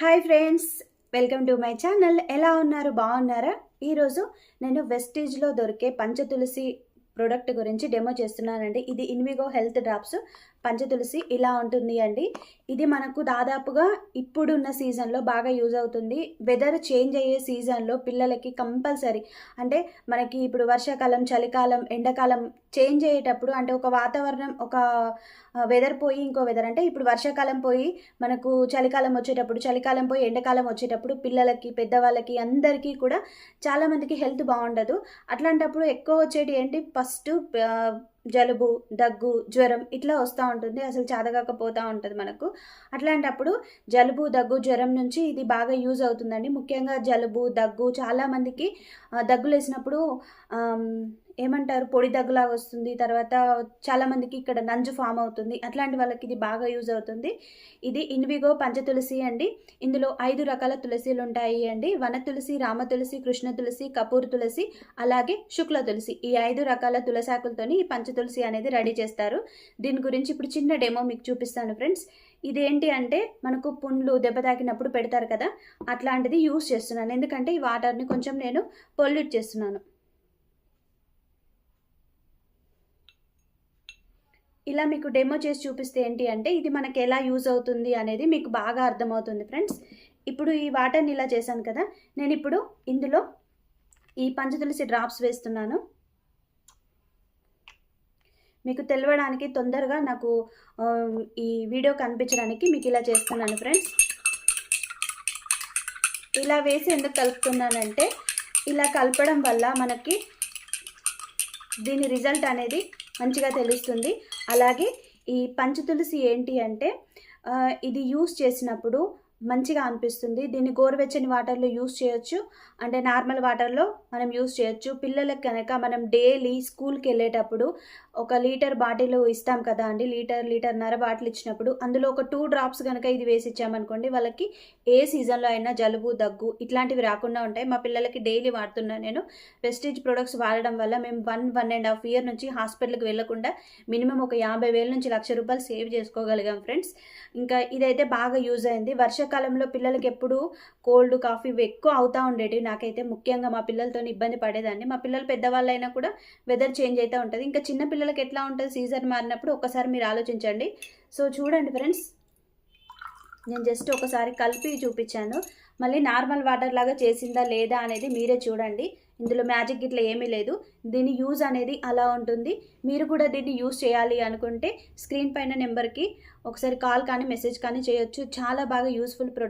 Hi friends welcome to my channel. ఎలా ఉన్నారు? బాగున్నారా? ఈరోజు నేను వెస్టేజ్లో దొరికే పంచతులసి ప్రోడక్ట్ గురించి డెమో చేస్తున్నానండి. ఇది ఇన్విగో హెల్త్ డ్రాప్స్. పంచతులసి ఇలా ఉంటుంది అండి. ఇది మనకు దాదాపుగా ఇప్పుడున్న సీజన్లో బాగా యూజ్ అవుతుంది. వెదర్ చేంజ్ అయ్యే సీజన్లో పిల్లలకి కంపల్సరీ. అంటే మనకి ఇప్పుడు వర్షాకాలం చలికాలం ఎండాకాలం చేంజ్ అయ్యేటప్పుడు అంటే ఒక వాతావరణం ఒక వెదర్ పోయి ఇంకో వెదర్. అంటే ఇప్పుడు వర్షాకాలం పోయి మనకు చలికాలం వచ్చేటప్పుడు చలికాలం పోయి ఎండాకాలం వచ్చేటప్పుడు పిల్లలకి పెద్దవాళ్ళకి అందరికీ కూడా చాలామందికి హెల్త్ బాగుండదు. అట్లాంటప్పుడు ఎక్కువ వచ్చేటి ఏంటి? ఫస్ట్ జలుబు దగ్గు జ్వరం ఇట్లా వస్తూ ఉంటుంది. అసలు చాదగాకపోతూ ఉంటుంది మనకు. అట్లాంటప్పుడు జలుబు దగ్గు జ్వరం నుంచి ఇది బాగా యూజ్ అవుతుందండి. ముఖ్యంగా జలుబు దగ్గు చాలామందికి దగ్గులు వేసినప్పుడు ఏమంటారు? పొడి దగ్గులాగా వస్తుంది. తర్వాత చాలామందికి ఇక్కడ నంజు ఫామ్ అవుతుంది. అట్లాంటి వాళ్ళకి ఇది బాగా యూజ్ అవుతుంది. ఇది ఇన్విగో పంచతులసి అండి. ఇందులో ఐదు రకాల తులసిలు ఉంటాయి అండి. వన తులసి రామ తులసి కృష్ణ తులసి కపూర్ తులసి అలాగే శుక్ల తులసి. ఈ ఐదు రకాల తులసాకులతోని ఈ పంచతులసి అనేది రెడీ చేస్తారు. దీని గురించి ఇప్పుడు చిన్న డెమో మీకు చూపిస్తాను ఫ్రెండ్స్. ఇదేంటి అంటే మనకు పుండ్లు దెబ్బ తాకినప్పుడు పెడతారు కదా? అట్లాంటిది యూస్ చేస్తున్నాను. ఎందుకంటే ఈ వాటర్ని కొంచెం నేను పొల్యూట్ చేస్తున్నాను. ఇలా మీకు డెమో చేసి చూపిస్తే ఏంటి అంటే ఇది మనకి ఎలా యూజ్ అవుతుంది అనేది మీకు బాగా అర్థమవుతుంది ఫ్రెండ్స్ ఇప్పుడు ఈ వాటర్ని ఇలా చేశాను కదా నేను ఇప్పుడు ఇందులో ఈ పంచతులసి డ్రాప్స్ వేస్తున్నాను. మీకు తెలవడానికి తొందరగా నాకు ఈ వీడియో కనిపించడానికి మీకు ఇలా చేస్తున్నాను ఫ్రెండ్స్ ఇలా వేసి ఎందుకు కలుపుతున్నానంటే ఇలా కలపడం వల్ల మనకి దీని రిజల్ట్ అనేది మంచిగా తెలుస్తుంది. అలాగే ఈ పంచతులసి ఏంటి అంటే ఇది యూస్ చేసినప్పుడు మంచిగా అనిపిస్తుంది. దీన్ని గోరువెచ్చని వాటర్లో యూస్ చేయొచ్చు. అంటే నార్మల్ వాటర్లో మనం యూస్ చేయొచ్చు. పిల్లలకు కనుక మనం డైలీ స్కూల్కి వెళ్ళేటప్పుడు ఒక లీటర్ బాటిల్ ఇస్తాం కదా అండి. లీటర్ లీటర్న్నర బాటిల్ ఇచ్చినప్పుడు అందులో ఒక టూ డ్రాప్స్ కనుక ఇది వేసి ఇచ్చామనుకోండి వాళ్ళకి ఏ సీజన్లో అయినా జలుబు దగ్గు ఇట్లాంటివి రాకుండా ఉంటాయి. మా పిల్లలకి డైలీ వాడుతున్నాను నేను. వెస్టేజ్ ప్రొడక్ట్స్ వాడడం వల్ల మేము one one and half year నుంచి హాస్పిటల్కి వెళ్ళకుండా మినిమం ఒక యాభై వేల నుంచి లక్ష రూపాయలు సేవ్ చేసుకోగలిగాం ఫ్రెండ్స్. ఇంకా ఇదైతే బాగా యూజ్ అయింది. వర్షాకాలంలో పిల్లలకి ఎప్పుడు కోల్డ్ కాఫీ ఇవి ఎక్కువ అవుతూ ఉండేటివి నాకైతే ముఖ్యంగా మా పిల్లలతో ఇబ్బంది పడేదాన్ని. మా పిల్లలు పెద్దవాళ్ళు అయినా కూడా వెదర్ చేంజ్ అయితే ఉంటుంది. ఇంకా చిన్న పిల్లలకి ఎట్లా ఉంటుంది? సీజన్ మారినప్పుడు ఒకసారి మీరు ఆలోచించండి. సో చూడండి ఫ్రెండ్స్ నేను జస్ట్ ఒకసారి కలిపి చూపించాను. మళ్ళీ నార్మల్ వాటర్ లాగా చేసిందా లేదా అనేది మీరే చూడండి. ఇందులో మ్యాజిక్ ఇట్లా ఏమీ లేదు. దీని యూజ్ అనేది అలా ఉంటుంది. మీరు కూడా దీన్ని యూజ్ చేయాలి అనుకుంటే స్క్రీన్ పైన నెంబర్కి ఒకసారి కాల్ కానీ మెసేజ్ కానీ చేయొచ్చు. చాలా బాగా యూస్ఫుల్ ప్రొడక్ట్